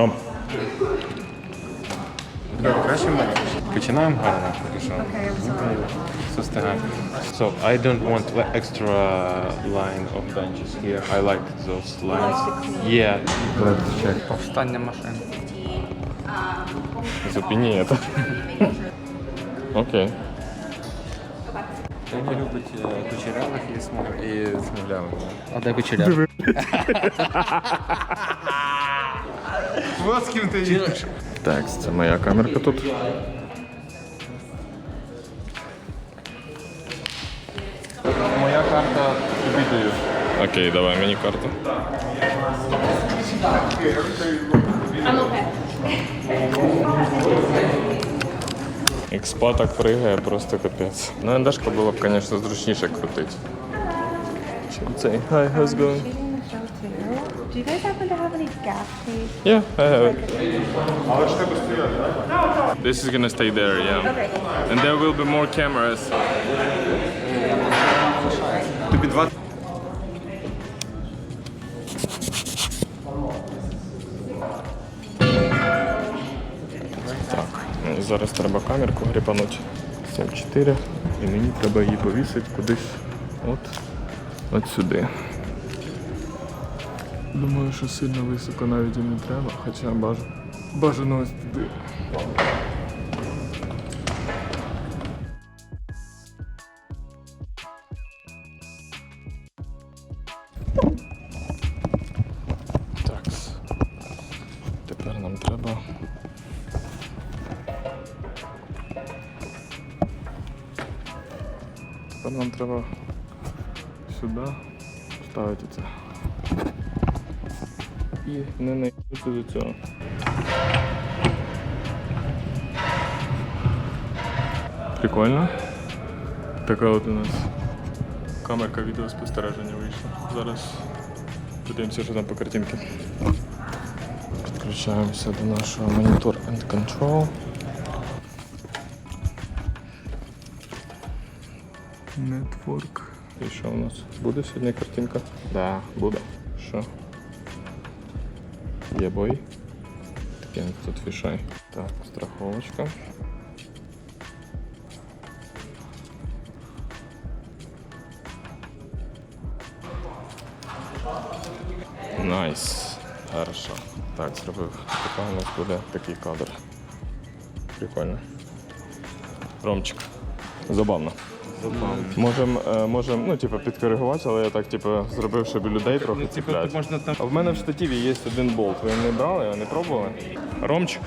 Ром. Краще мене. Починаємо гарно, поки що. Состигаємо. So, I don't want like, extra line of benches here. I like those lines. Yeah. Let's check. Повстання машин. Зупині це. Окей. Таня любить е, кучерявих і смуг- і смуглявих. А де кучеря? Вот з ким ти їдеш. Так, це моя камерка тут. Моя карта тобі даю. Окей, давай мені карту. Експа так пригає, просто капець. Ну, ендешка було б, звісно, зручніше крутити. Чим цей? Hi, how's going? Do you guys happen to have any gas, please? Yeah, I have it. This is gonna stay there, yeah. Okay. And there will be more cameras. Тобі. Так, ну, зараз треба камерку гріпанути. 7-4. І мені треба її повісити кудись от, от сюди. Думаю, що сильно високо навіть і не треба, хоча бажано, бажано ось туди. Тепер нам треба сюди ставити це. І не наїбати до цього. Прикольно. Така от у нас камерка відеоспостереження вийшла. Зараз подивимося, що там по картинці. Підключаємося до нашого монітор and control. Network. І що у нас? Буде сьогодні картинка? Да, буде. Що? Є бой. Такий тут фішай. Так, страховочка. Найс. Хорошо. Так, зробив. Тепер у нас буде такий кадр. Прикольно. Ромчик. Забавно. Можемо, е, можем, ну, типу, підкоригувати, але я так, типу, зробив, щоб людей трохи ціпляти. можна там- А в мене в штативі є один болт. Ви не брали, його не пробували? Ромчик,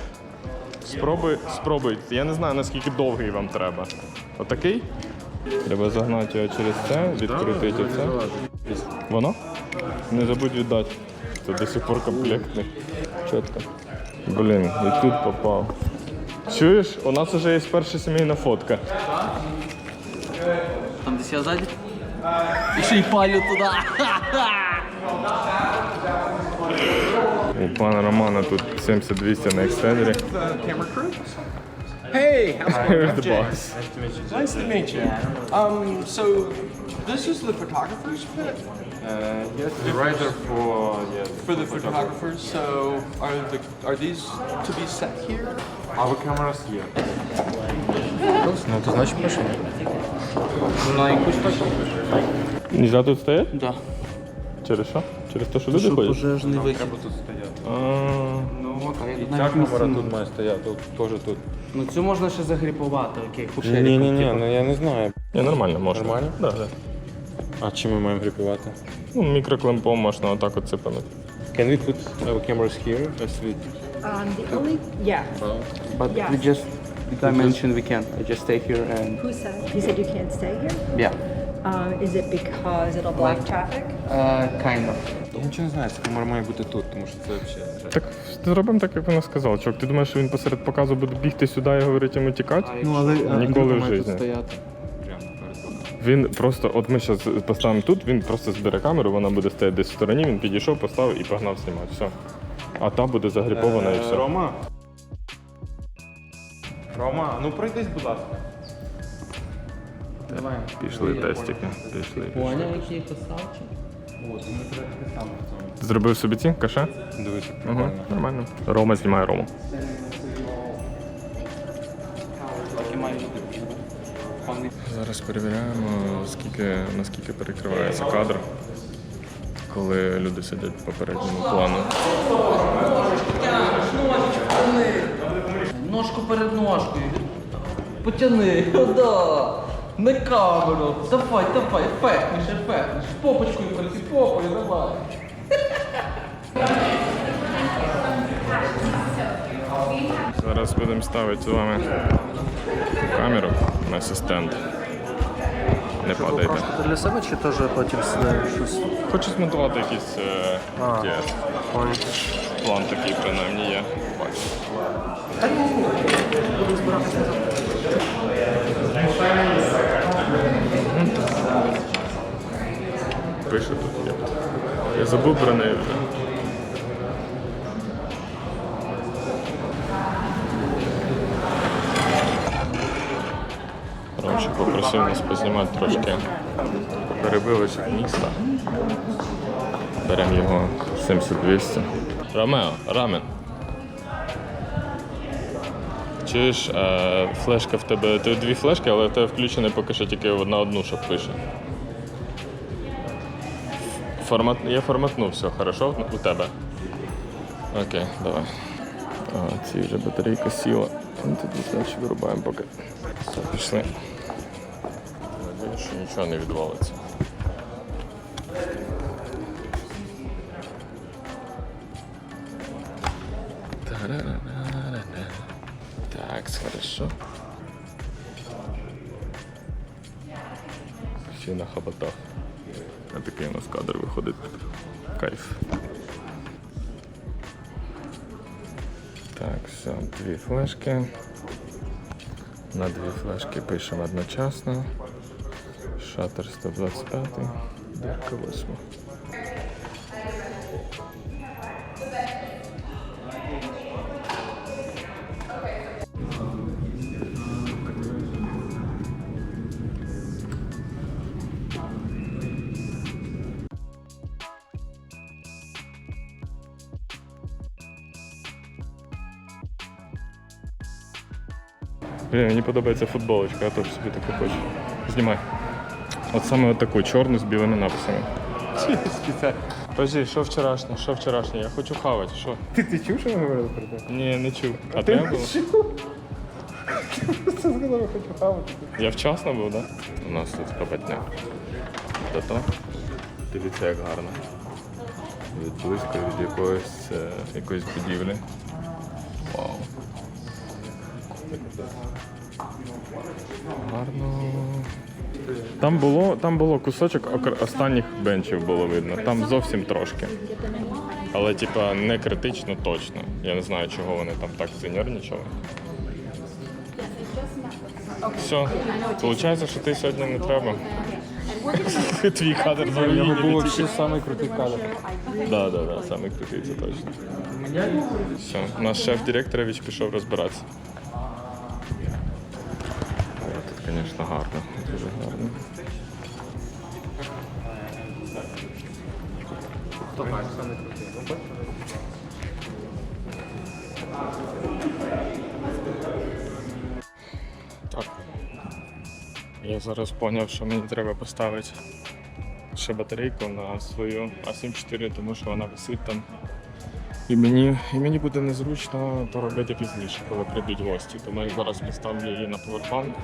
спробуй, спробуй. Я не знаю, наскільки довгий вам треба. Отакий? Треба загнати його через це, відкрутити оце. Воно? Не забудь віддати. Це до сих пор комплектний. Чітко. Блін, і тут попав. Чуєш, у нас вже є перша сімейна фотка. Там десь я ззаді. І ще й палю туди. У пана Романа тут 70-200 на екстендері. Hey, how's it Here's going? the boss. Nice to meet you. Um, so this is the photographer's pit yes, the writer for yes, for the photographers. So are the are these to be set here? our cameras here. Ну, то значить машина. На якусь точку. Нельзя тут стоять? Да. Через що? Через те, що люди Щоб ходять? пожежний вихід. А, Ну, а я тут Ця камера тут має стояти, тут теж тут. Ну цю можна ще загріпувати, окей. Ні, ні, ні, ну я не знаю. Ні, нормально можна. Нормально? Да, да. А чим ми маємо гріпувати? Ну, мікроклемпом можна отак от цепанути. Can we put our cameras here? As we... Um, the only, yeah. But Yes. we just dimension we can. I just stay here and Who said? You said you can't stay here? yeah. Um, is it because it'll block traffic? Uh, kind of. Я нічого не знаю, це камера має бути тут, тому що це взагалі. Так зробимо так, як вона сказала. Чок, ти думаєш, що він посеред показу буде бігти сюди і говорити йому тікати? Ну, але Ніколи в житті. стояти. Він просто, от ми зараз поставимо тут, він просто збере камеру, вона буде стояти десь в стороні, він підійшов, поставив і погнав знімати. Все. А та буде загріпована і все. Рома. Рома, ну пройдись, будь ласка. Давай. Пішли тестики. Пішли. Поняв, який красавчик? Ти зробив собі ці каше? Дивись, як Угу, прикольно. нормально. Рома знімає Рому. Такі мають бути. Зараз перевіряємо, скільки, наскільки перекривається кадр, коли люди сидять по передньому плану. Ножку перед ножкою. Потяни, да. На камеру. Давай, давай, ефектніше, ефектніше. Попочкою крути, попою, давай. Зараз будемо ставити з вами камеру на асистент. Не падайте. Для себе чи теж потім щось? Хочу змонтувати якийсь е, А. є. план такий, принаймні є. Бачу. Пише тут. є. Я забув про неї вже. Ромчик попросив нас познімати трошки перебилися міста. Беремо його 7200. Ромео, рамен. Чуєш, е, флешка в тебе. Ти дві флешки, але в тебе включений поки що тільки на одну, що пише. Формат... Я форматнув все, хорошо у тебе? Окей, давай. А, ці вже батарейка сіла. Ну, Тут значить вирубаємо поки. Все, пішли. Нічого не відвалиться. Так, хорошо. Всі на хабатах. А такий у нас кадр виходить. Кайф. Так, все, дві флешки. На дві флешки пишемо одночасно. Шатер 125, дирка 8. Блін, мені подобається футболочка, я теж собі таку хочу. Знімай. От саме от таку чорну з білими написами. Подожди, що вчорашнє? Що вчорашнє? Я хочу хавати. Що? Ти, ти чув, що ми говорили про те? Ні, не чув. А треба було? Це сказав, хочу хавати. Я вчасно був, так? Да? У нас тут хабатня. Та-то. Дивіться, як гарно. Від близько від якоїсь, е, якоїсь будівлі. Там було, там було кусочок останніх бенчів було видно. Там зовсім трошки. Але типа не критично точно. Я не знаю, чого вони там так занервничали. Все, виходить, що ти сьогодні не треба. Твій кадр У нього був за самий крутий кадр. Да, да, да, самий крутий, це точно. Все, наш шеф Директорович пішов розбиратися. Звісно, гарно, дуже гарно. Так. Я зараз зрозумів, що мені треба поставити ще батарейку на свою А74, тому що вона висить там. І мені, і мені буде незручно то робити пізніше, коли прийдуть гості. Тому я зараз поставлю її на повербанк.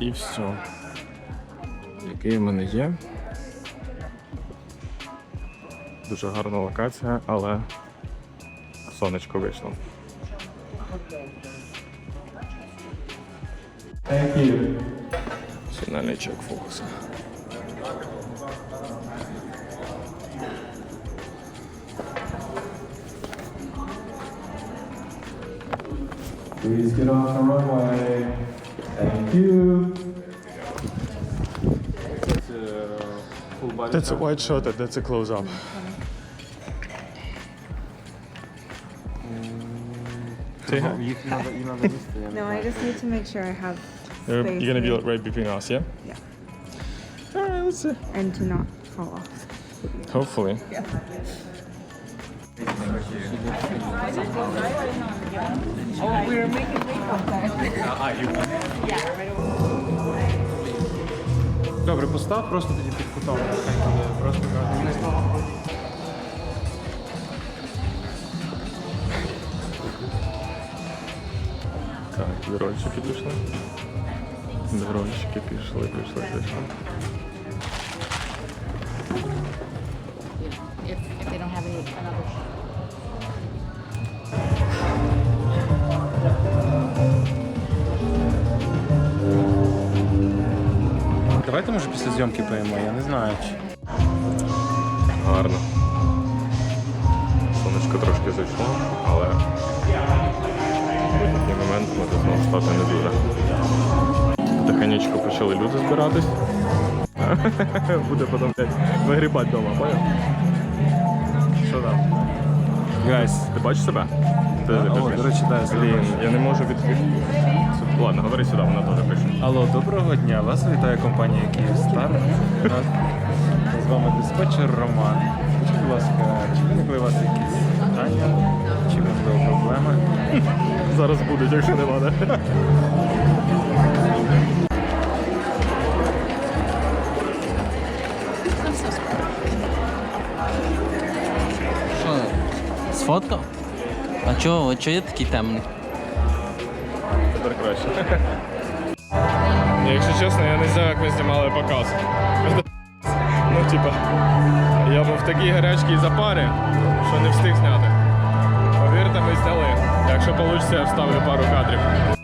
І все. Який в мене є. Дуже гарна локація, але сонечко вийшло. Фінальний чек фокусу. Please get off the runway. Thank you. That's a wide shot, that's a close up. No, I just need to make sure I have You're, you're gonna be like, right between us, yeah? Yeah. Alright, let's see. And to not fall off. Hopefully. Yeah. Добре, постав просто тоді під кутом. Хай буде просто так. Так, дрольчики пішли. Дрольчики пішли, пішли, пішли. Давайте може після зйомки поїмо, я не знаю. чи- Гарно. Сонечко трошки зайшло, але в такий момент може знову стати не дуже. Тихенечко почали люди збиратись. Буде потім блядь, вигрібати вдома, поняв? Що там? Гайс. Ти бачиш себе? Ти, ти О, до речі, да, я Блін, я не можу відкрити. Ладно, говори сюди, вона теж пише. Алло, доброго дня. Вас вітає компанія Київстар. З вами диспетчер Роман. Скажіть, будь ласка, чи виникли у вас якісь питання? Чи можливо проблеми? Зараз будуть, якщо нема, да? Що? Сфоткав? А чого? А чого я такий темний? Тепер краще. Якщо чесно, я не знаю, як ми знімали показ. Ну, типа, я був в такій гарячкій запарі, що не встиг зняти. Повірте, ми зняли. Якщо вийде, я вставлю пару кадрів.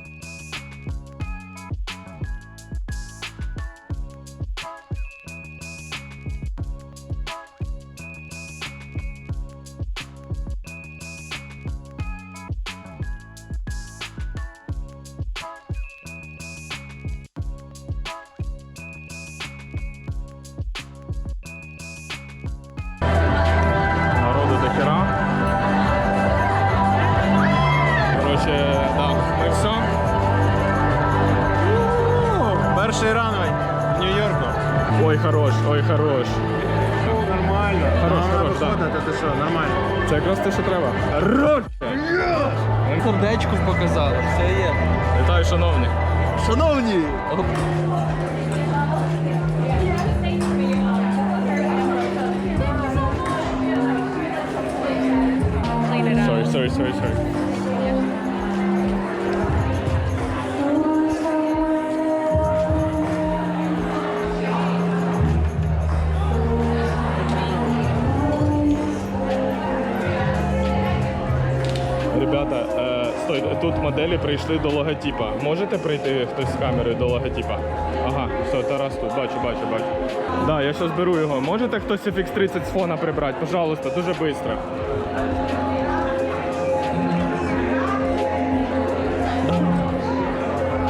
Це якраз те, що треба. Хорош! Сердечко показали, все є. Вітаю, шановні. Шановні! Sorry, sorry, sorry, sorry. Моделі прийшли до логотипа. Можете прийти хтось з камерою до логотипа? Ага, все, Тарас тут, бачу, бачу, бачу. Да, я зараз беру його. Можете хтось FX30 з фона прибрати? Пожалуйста, дуже швидко.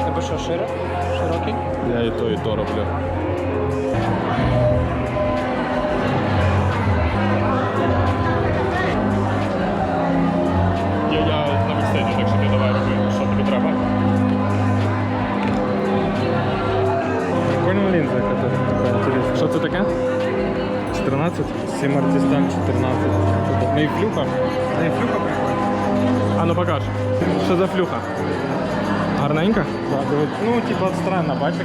Тебе що, шире? Широкий? Я і то, і то роблю. Інтересна. Що це таке? 14? Сімартістан 14. Ну і флюха. І флюха прикольна. А ну покаж. Що за флюха? Гарненька? Да, ну, типа, странна, бачиш?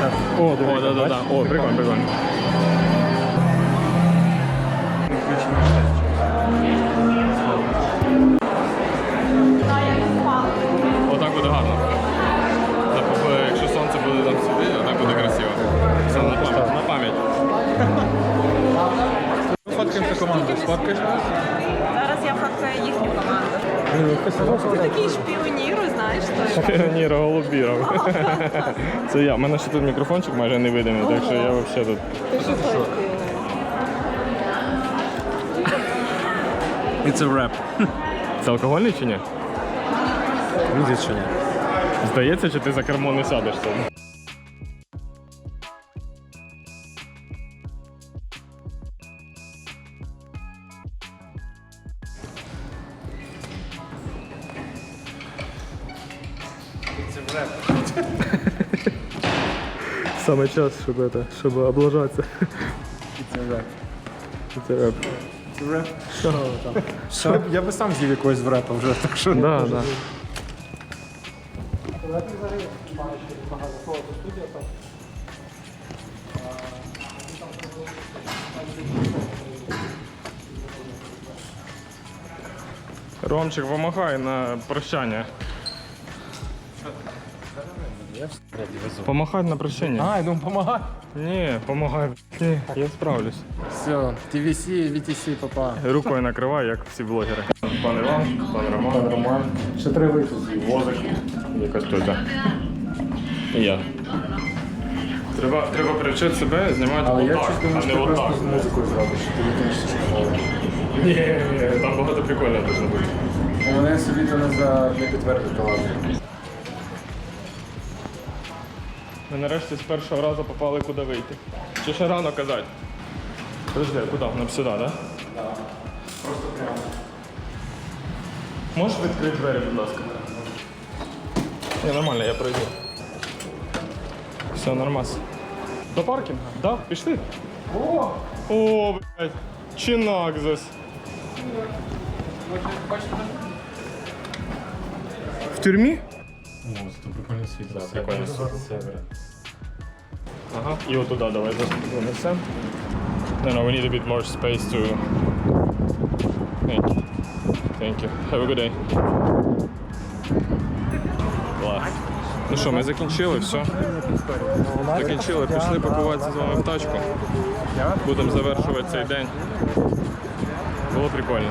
Так. О, диви, О, да, да, да. О, прикольно, прикольно. Отак буде гарно. Команду. Сфоткаєш нас? Зараз я фоткаю їхню команду. Ти такий шпіоніру, знаєш. Ніро Голубіров. Це я. У мене ще тут мікрофончик майже невидимий, так що я взагалі тут. Ти що? It's a rap. Це алкогольний чи ні? Ні? Здається, чи ти за кермо не сядеш Саме час, щоб, это, щоб облажатися. It's a rap. Це реп. Реп? Що? Я би сам з'їв якогось в репа вже, так що. Да, да. Ромчик, помагай на прощання. Помахай на прощання. А, я думаю, помагай. Ні, помагай. Ні, я справлюсь. Все, TVC, VTC, папа. Рукою накривай, як всі блогери. Пан Іван, пан Роман. Пан Роман. Ще три випуски. Возик. Якась тетя. І я. Треба, треба привчити себе знімати Але я отак, думаю, а що не ти отак. просто з музикою зробиш, що ти викинеш цю школу. Ні, там багато прикольного дуже бути. Вони собі то не за не підтвердити, ладно. Ми нарешті з першого разу попали куди вийти. Чи ще рано казати? Подожди, а куди? Нам сюди, так? Да? Так. Просто прямо. Можеш відкрити двері, будь ласка? Ні, нормально, я пройду. Все, нормас. До паркінгу? Так, да, пішли. О! О, блядь. Чинак здесь. В тюрмі? О, це прикольно світло. Да, прикольно Ага, і от туди давай занесемо. No, no, we need a bit more space to... Thank you. Thank you. Have a good day. Клас. Ну що, ми закінчили, все. Закінчили, пішли пакуватися з вами в тачку. Будемо завершувати цей день. Було прикольно.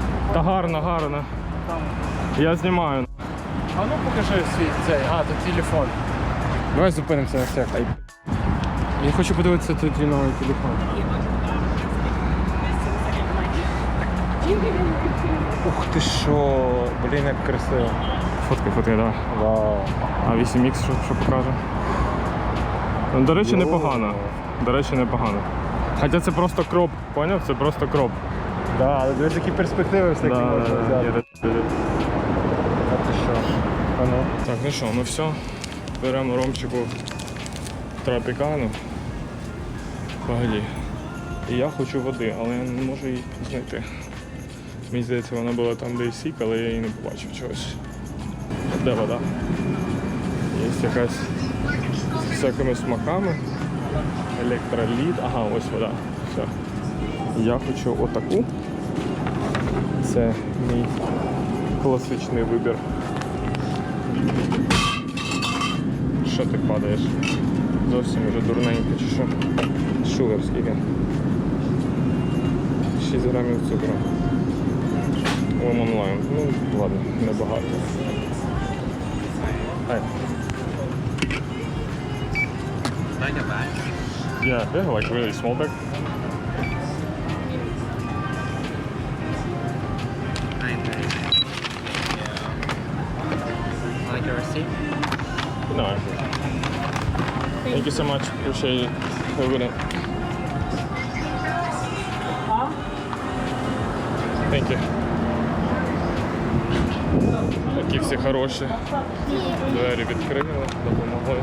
Та гарно, гарно. Я знімаю. А ну покажи свій цей, а, тут телефон. Давай зупинимося на всяк. Я хочу подивитися твій новий телефон. Ух ти що, блін, як красиво. Фоткай, фоткай, давай. Вау. А 8X що, що покаже? Ну, до речі, непогано. До речі, непогано. Хоча це просто кроп, поняв? Це просто кроп. Да, але дивись, які перспективи все-таки Да, можна да, взяти. є. А ти що? А ну. Так, ну що, ну все. Беремо ромчику тропікану. Погоді. І я хочу води, але я не можу її знайти. Мені здається, вона була там, де і сік, але я її не побачив чогось. Де вода? Є якась з всякими смаками. Електроліт. Ага, ось вода. Все. Я хочу отаку. Це мій класичний вибір. Що ти падаєш? Зовсім вже дурненько чи що? Шугар скільки? 6 грамів цукру. Lemon lime. Ну, ладно, небагато. Ай. Yeah, yeah, like really small bag. So much. Appreciate it. Have a good night. Thank you. Такі всі хороші. Двері відкрили, допомогли.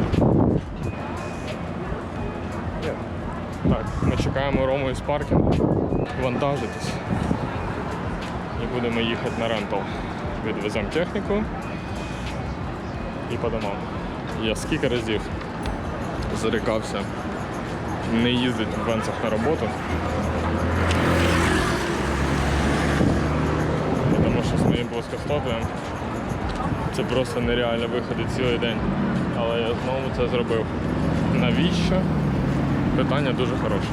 Так, ми чекаємо Рому із паркінгу. Вантажитись. І будемо їхати на рентал. Відвеземо техніку і по домам. Я скільки разів зарікався не їздити в Венцах на роботу. Тому що з моїм плоскостопием це просто нереально виходить цілий день. Але я знову це зробив. Навіщо? Питання дуже хороше.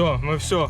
Все, ми все.